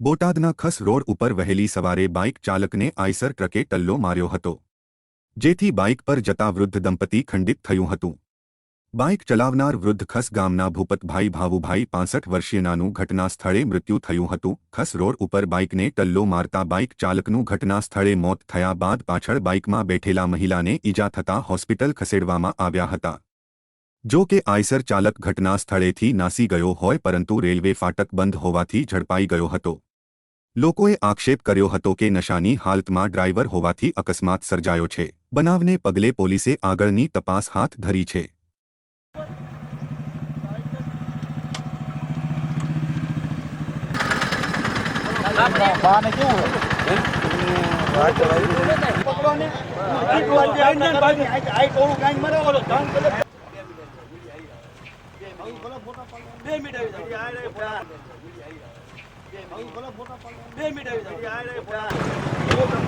બોટાદના ખસ રોડ ઉપર વહેલી સવારે બાઇક ચાલકને આઈસર ટ્રકે ટલ્લો માર્યો હતો. જેથી બાઇક પર જતા વૃદ્ધ દંપતી ખંડિત થયું હતું. બાઇક ચલાવનાર વૃદ્ધ ખસ ગામના ભૂપતભાઈ ભાવુભાઈ પાંસઠ વર્ષીયનાનું ઘટના સ્થળે મૃત્યુ થયું હતું. ખસ રોડ ઉપર બાઇકને ટલ્લો મારતા બાઇક ચાલકનું ઘટના સ્થળે મોત થયા બાદ પાછળ બાઇકમાં બેઠેલા મહિલાને ઈજા થતા હોસ્પિટલ ખસેડવામાં આવ્યા હતા. જો કે આઈસર ચાલક ઘટના સ્થળેથી નાસી ગયો હોય પરંતુ રેલવે ફાટક બંધ હોવાથી ઝડપાઈ ગયો હતો. લોકોએ આક્ષેપ કર્યો હતો કે નશાની હાલતમાં ડ્રાઈવર હોવાથી અકસ્માત સર્જાયો છે. બનાવને પગલે પોલીસે આગળની તપાસ હાથ ધરી છે. બે મિનિટ બે મિનિટ આવી જાવ